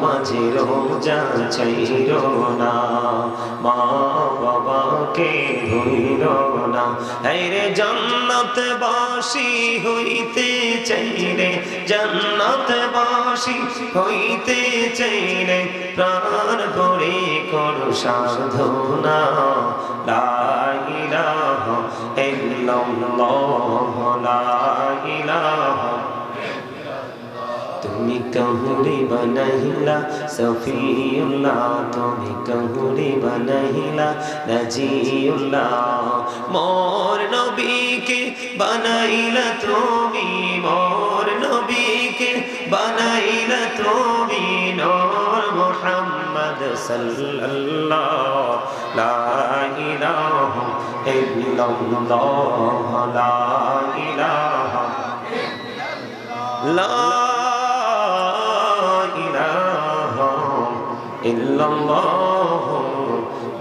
মাঝে রোজা চাইর না। মা বাবাকে ভুইল না। রে জন্নত বাসি হইতে চাইরে জন্নত বাসি হইতে চাইরে প্রাণ করে করো সাধনা। তুমি কহুরি বনহিলা সফিউল্লাহ। তুমি কহুরি বনহিলা নজিউল্লাহ মোর নবীকে বানাইলা তুমি, মোর নবীকে বানাইলা তুমি, নূর মুহাম্মদ সাল্লাল্লাহ লা ইলাহা ইল্লাল্লাহ, লা ইলাহা লা ইলাহা ইল্লাল্লাহ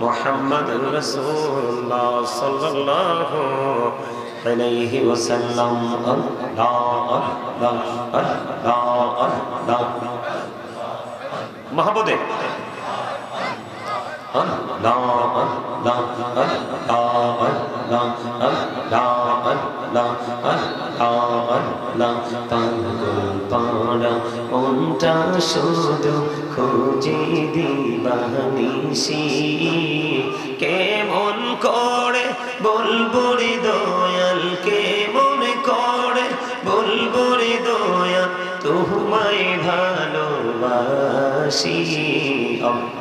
মুহাম্মদ রাসূলুল্লাহ সাল্লাল্লাহু আলাইহি ওয়াসাল্লাম, আল্লাহ আল্লাহ আল্লাহ আল্লাহ। কোনটা শুধু খুঁজে দিবানিসি কেমন করে বলব রে দয়াল, কেমন করে বলব রে দয়াল তোমায় ভালোবাসি।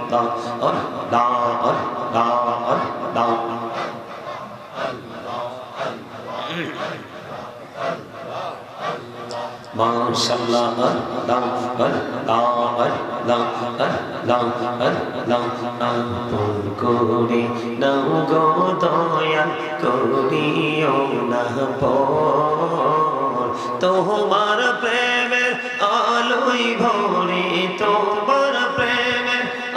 আল্লাহ আল্লাহ আল্লাহ আল্লাহ মাশাআল্লাহ আল্লাহ আল্লাহ আল্লাহ আল্লাহ তোমার প্রেমের আলোই ভরে, তোমার প্রেমের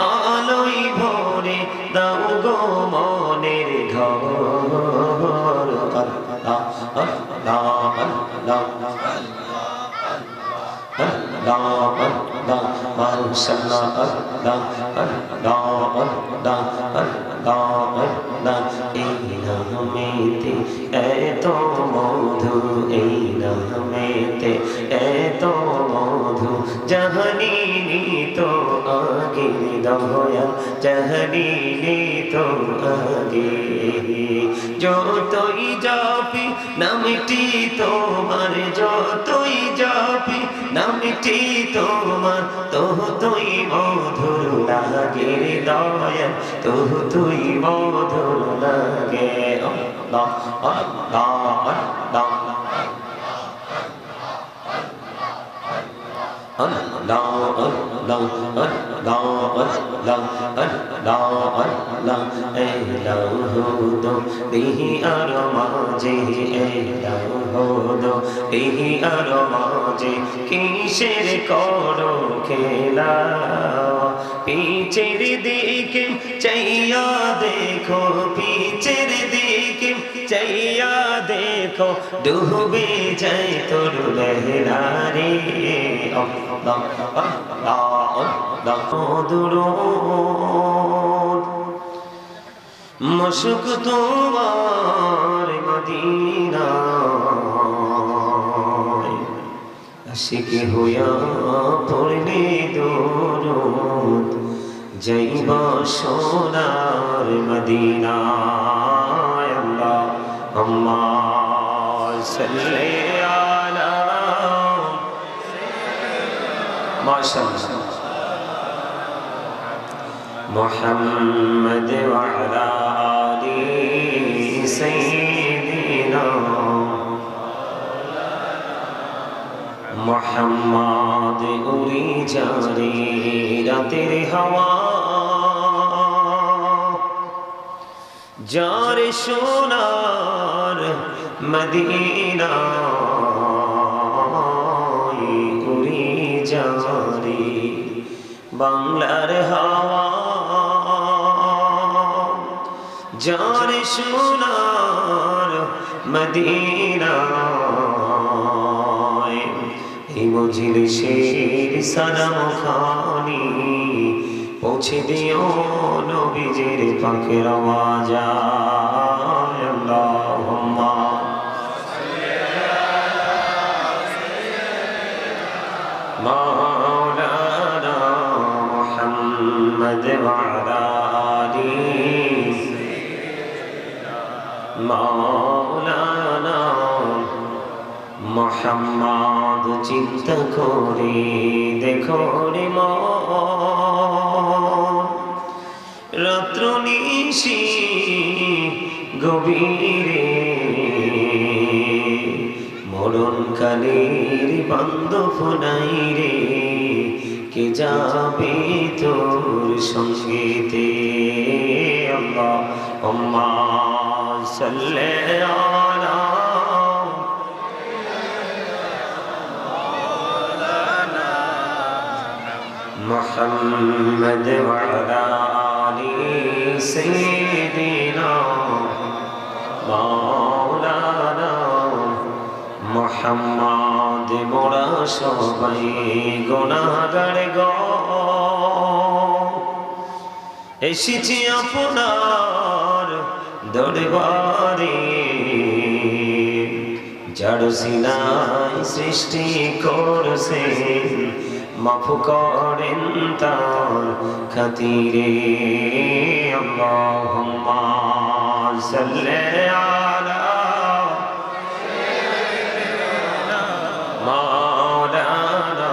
আলোই ভরে দাও গো মনের ঘর। আল্লাহ আল্লাহ আল্লাহ মেতে এত মধু, এই নামেতে এত মধু, জাহানি তো আগে দয়া জাহানি তো আগে যতই যাবি নামটি তোমার যতই যাবি নামটি তোমার তো তুই মধুর লাগে দয়া। তো তুই মধুর লাগে আল্লাহ আল্লাহ আল্লাহ দিহি আর মাঝে দিহি আর মাঝে কিসের করো খেলা পিচের দিকে চাইয়া দেখো পিচের দিকে চাইয়া দেখো ডুবে যায় তোর লহরারে আল্লাহ আল্লাহ দুরুদ মশুক তোমার মদিনা আশিকে হইয়া পড়লে দরুদ যাইবা সোনার মদিনায়। আল্লাহ মাশাআল্লাহ। محمد وعلى آل سيدنا মোহাম্মদ উড়ি জারি রাতের হাওয়া যার সোনার মদিনা উড়ি জারি বাংলার হাওয়া যার সোনার মদিনা। মজলিসের সালাম খানি পৌঁছে দিও নবীজের পাখের আওয়াজ। মাওলানা মোহাম্মদ, চিন্তা করে দেখো রে রাত্র নিশি গভীরে, মরণ কালের বন্ধ ফোনাই রে। কে যাবে তোর সঙ্গীতে? অম্মা সাল্লে আলা محمد وعلى آل سيدنا مولانا মোহাম্মদ মোরা সবাই গুণাগার গ এসেছি আপনার দরবারে জড় সিনাই সৃষ্টি করছে মাফ করেন তার খাতিরে। আল্লাহুম্মা সাল্লি আলা মাওলানা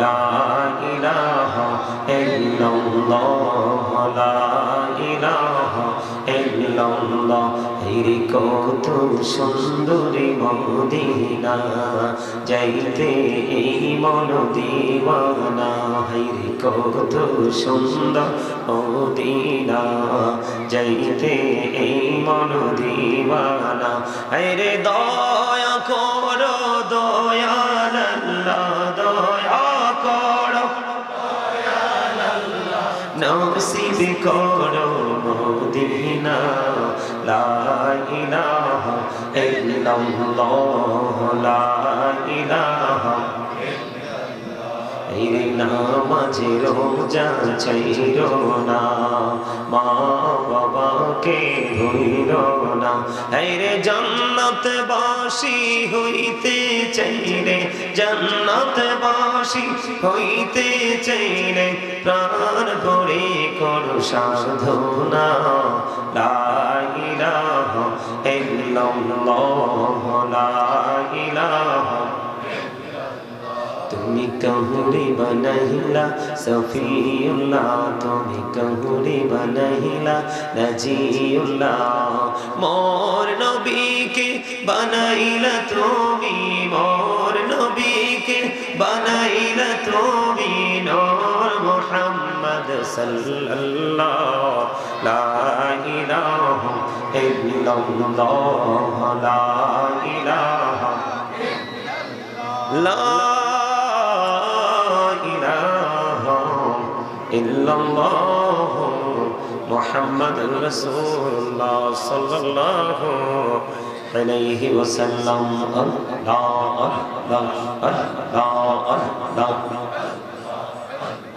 লা ইলাহা কত সুন্দরী মদিনা, যাইতে এই মন দিওয়ানা হেরে কত সুন্দর মদিনা, যাইতে এই মন দিওয়ানা হেরে দয়া করো, দয়া আল্লাহ দয়া করো। নসিব করো মদিনা। লা ইলাহা ইল্লাল্লাহ, লা ইলাহা এই নামাজে রোজা চাইর না। মা বাবাকে ধইর এই রে জান্নাত বাসি হইতে চাইরে জন্নত বাসি হইতে চাইরে প্রাণ ভরে করো সাধনা। লা ইলাহা ইল্লাল্লাহ, লা তুমি कहूरी बनहिला सफीउल्ला তুমি कहूरी बनहिला नजीउल्ला मोर नबी के बनहिला তুমি मोर नबी के बनहिला তুমি नूर মুহাম্মদ সাল্লাল্লাহু লা ইলাহা ইল্লাল্লাহ লা ইলাহা ইল্লাল্লাহ লা إلا الله محمد رسول الله صلى الله عليه وسلم. الله الله الله الله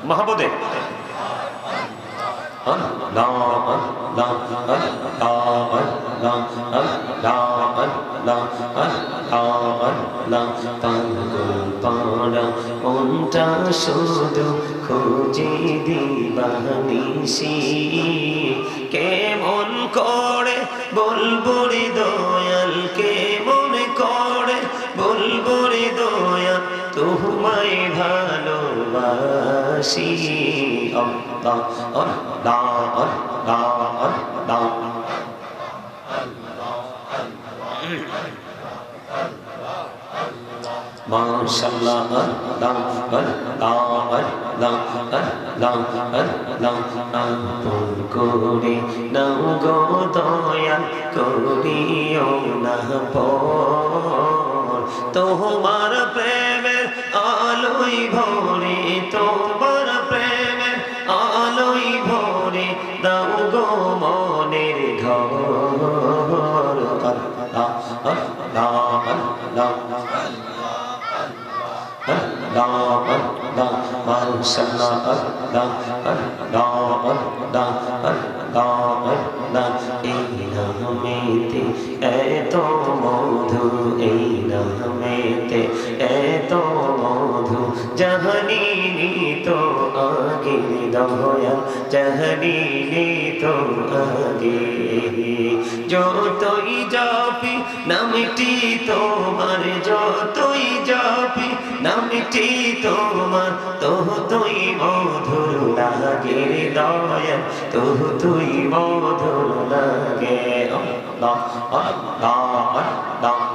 محبوبه কোনটা শুধু খুঁজে দিবানিসি কেমন করে বলব রে দয়াল, কেমন করে বলব রে দয়াল, তোমায় ভালোবাসি। আল্লাহ আল্লাহ আল্লাহ মাশাআল্লাহ আল্লাহ আল্লাহ আল্লাহ আল্লাহ আল্লাহ আপন করে নাও গো দয়া করিও না পর। তোমার প্রেমের আলোই ভরে, তোমার প্রেমের আলোই ভরে, দাও গো মনের ঘর। da ar da man sanna ar da ar da ar da ar da ar da এই নামেতে এত মধু এই নামেতে এত মধু জাহানি তো আগে। দয়া জাহানি তো আগে যাবি নামটি তোমার যত যাবি নামটি তোমার। তো তুই মধুর লাগে দয়া তো তুই মধুর লাগে। Allah, Allah, Allah,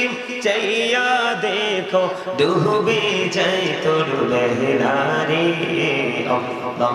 দিকে চাইয়া দেখো ডুবে যাই তোর লহরারে অল্লাহ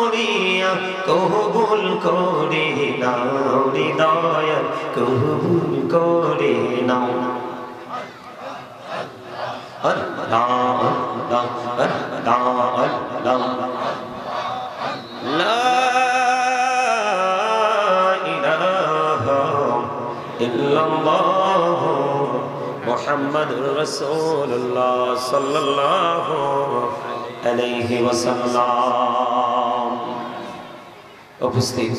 করিয়া কবুল করে নাও, হৃদয় কবুল করে নাও। আল্লাহ আল্লাহ আল্লাহ আল্লাহ محمد رسول الله صلى الله عليه وسلم উপস্থিত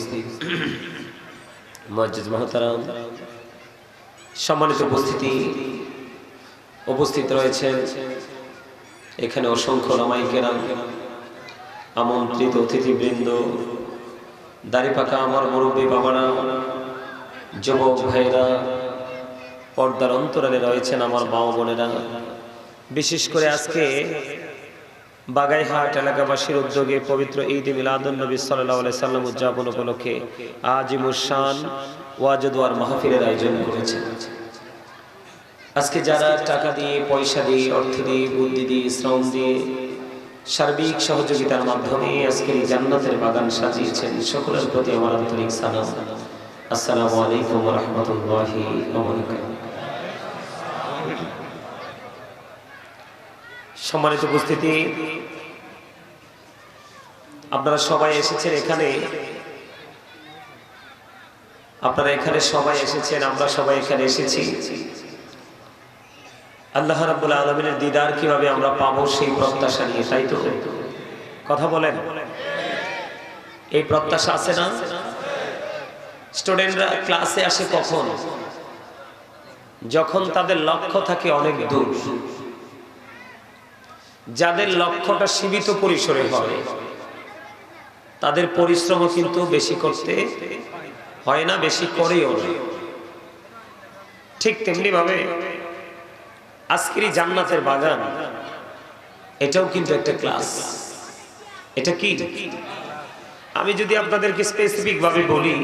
মসজিদ মহতারাম। সম্মানিত উপস্থিতি। উপস্থিত রয়েছেন এখানে অসংখ্য রামাইকেরাম, আমন্ত্রিত অতিথিবৃন্দ, দাড়িপাকা আমার মুরব্বী বাবারা, যুবক ভাইরা পর্দার অন্তরালে রয়েছেন আমার মা বোনেরা। বিশেষ করে আজকে বাগাইহাট এলাকাবাসীর উদ্যোগে পবিত্র ঈদ মিলাদুল নবী সাল্লাহ সাল্লাম উদযাপন উপলক্ষে আজিমুসান ওয়াজদুয়ার মাহফিলের আয়োজন করেছেন আজকে যারা টাকা দিয়ে, পয়সা দিয়ে, অর্থ দিয়ে, বুদ্ধি দিয়ে, শ্রম দিয়ে সার্বিক সহযোগিতার মাধ্যমে আজকে জান্নাতের বাগান সাজিয়েছেন, সকলের প্রতি আমার আন্তরিক সালাম। আসসালামু আলাইকুম রহমতুল্লাহি সম্মানিত উপস্থিতি, আপনারা সবাই এসেছেন এখানে। আপনারা এখানে সবাই এসেছেন, আমরা সবাই এখানে এসেছি। আল্লাহ রাব্বুল আলমিনের দিদার কীভাবে আমরা পাবো সেই প্রত্যাশা নিয়ে, তাই তো? কথা বলেন। এই প্রত্যাশা আছে না? স্টুডেন্টরা ক্লাসে আসে কখন? যখন তাদের লক্ষ্য থাকে অনেক দূর। যাদের লক্ষ্যটা সীমিত পরিসরে হয়, তাদের পরিশ্রম কিন্তু বেশি করতে হয় না, বেশি করেও ঠিক তেমনি ভাবে আজকের জান্নাতের বাগান, এটাও কিন্তু একটা ক্লাস এটা কি? আমি যদি আপনাদেরকে স্পেসিফিক ভাবে বলি,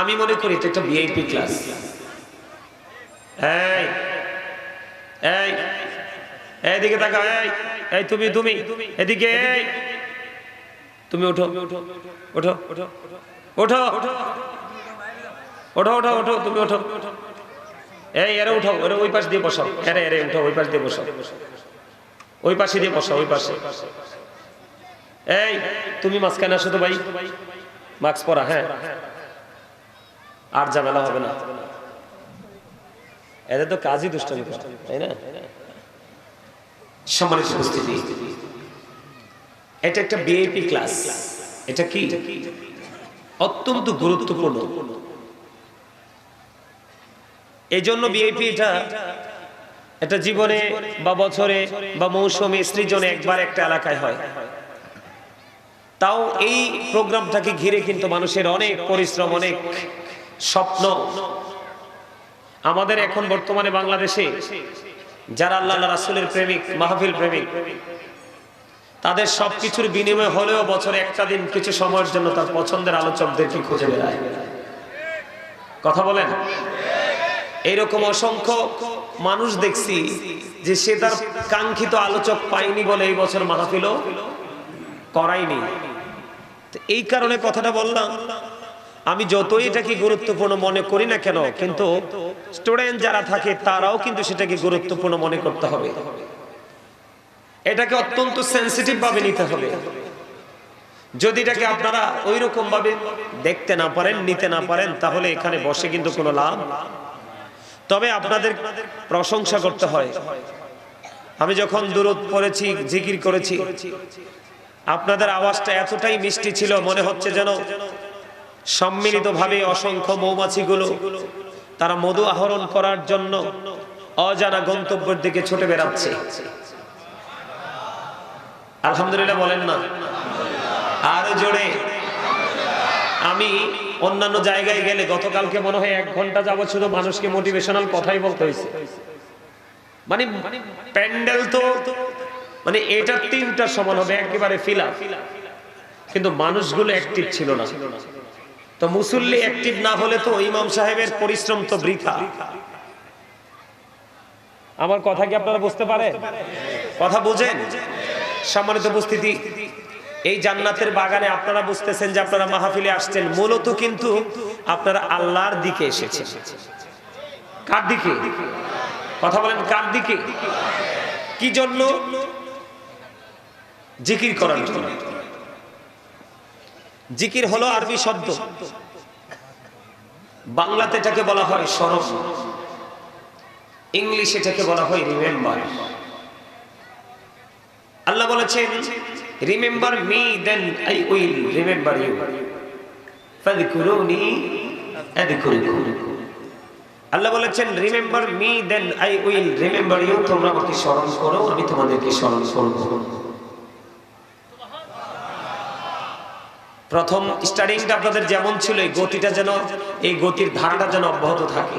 আমি মনে করি এটা একটা ভিআইপি ক্লাস এই এই এদিকে তাকাও, এই এই তুমি তুমি, এদিকে, এই। তুমি ওঠো ওঠো ওঠো ওঠো ওঠো ওঠো ওঠো তুমি ওঠো এই, এরে উঠো, এরে ওই পাশ দিয়ে বসাও এরে এরে উঠো, ওই পাশ দিয়ে বসাও ওই পাশে দিয়ে বসাও ওই পাশে। এই, তুমি মাঝখানে আসো তো ভাই। মাস্ক পরা হ্যাঁ। আর ঝামেলা হবে না। এদের তো কাজই দুষ্টামি তাই না? সম্মানিত উপস্থিতি। এটা একটা বিএপি ক্লাস এটা কি? অত্যন্ত গুরুত্বপূর্ণ। এই জন্য বিএপি এটা এটা জীবনে বা বছরে বা মৌসুমে সৃজনে একবার একটা এলাকায় হয়। তাও এই প্রোগ্রামটাকে ঘিরে কিন্তু মানুষের অনেক পরিশ্রম, অনেক স্বপ্ন। আমাদের এখন বর্তমানে বাংলাদেশে যারা আল্লাহ রাসুলের প্রেমিক, মাহফিল প্রেমিক, তাদের সবকিছুর বিনিময় হলেও বছরে একটা দিন কিছু সময়ের জন্য তার পছন্দের আলোচকদেরকে খুঁজে বেড়ায়? কথা বলেন। এইরকম অসংখ্য মানুষ দেখছি যে সে তার কাঙ্ক্ষিত আলোচক পায়নি বলে এই বছর মাহফিলও করাইনি এই কারণে কথাটা বললাম আমি যতই এটাকে গুরুত্বপূর্ণ মনে করি না কেন, কিন্তু স্টুডেন্ট যারা থাকে তারাও কিন্তু সেটাকে গুরুত্বপূর্ণ মনে করতে হবে। এটাকে অত্যন্ত সেন্সিটিভ ভাবে নিতে হবে। যদি এটাকে আপনারা ওই রকম ভাবে দেখতে না পারেন, নিতে না পারেন, তাহলে এখানে বসে কিন্তু কোনো লাভ। তবে আপনাদের প্রশংসা করতে হয়। আমি যখন দূরত পড়েছি, জিকির করেছি, আপনাদের আওয়াজটা এতটাই মিষ্টি ছিল, মনে হচ্ছে যেন সম্মিলিতভাবে অসংখ্য মৌমাছিগুলো তারা মধু আহরণ করার জন্য অজানা গন্তব্যের দিকে ছুটে বেড়াচ্ছে। আলহামদুলিল্লাহ বলেন না। আরও জোরে। আমি অন্যান্য জায়গায় গেলে গতকালকে মনে হয় এক ঘণ্টা যাবত শুধু মানুষকে মোটিভেশনাল কথাই বলতে হয়েছে। মানে প্যান্ডেল তো মানে এটা তিনটার সমান হবে, একেবারে ফিলা কিন্তু মানুষগুলো অ্যাক্টিভ ছিল না। তো মুসল্লি অ্যাক্টিভ না হলে তো ইমাম সাহেবের পরিশ্রম তো বৃথা। আমার কথা কি আপনারা বুঝতে পারে কথা বুঝেন? সম্মানিত উপস্থিতি, এই জান্নাতের বাগানে আপনারা বুঝতেছেন যে আপনারা মাহফিলে আসছেন। মূলত কিন্তু আপনারা আল্লাহর দিকে এসেছেন। কার দিকে? কথা বলেন, কার দিকে? কি জন্য? জিকির করার জন্য। জিকির হলো আরবি শব্দ। বাংলাতে এটাকে বলা হয় স্মরণ। ইংলিশ এটাকে বলা হয় রিমেম্বার। আল্লাহ বলেছেন, remember me, then I will remember you. ফাযকুরুনি আযকুরুকুম। আল্লাহ বলেছেন, remember me, then I will remember you. তোমরা আমাকে স্মরণ করো, আমি তোমাদেরকে স্মরণ করব। প্রথম স্টার্টিংটা আপনাদের যেমন ছিল এই গতিটা যেন এই গতির ধারাটা যেন অব্যাহত থাকে।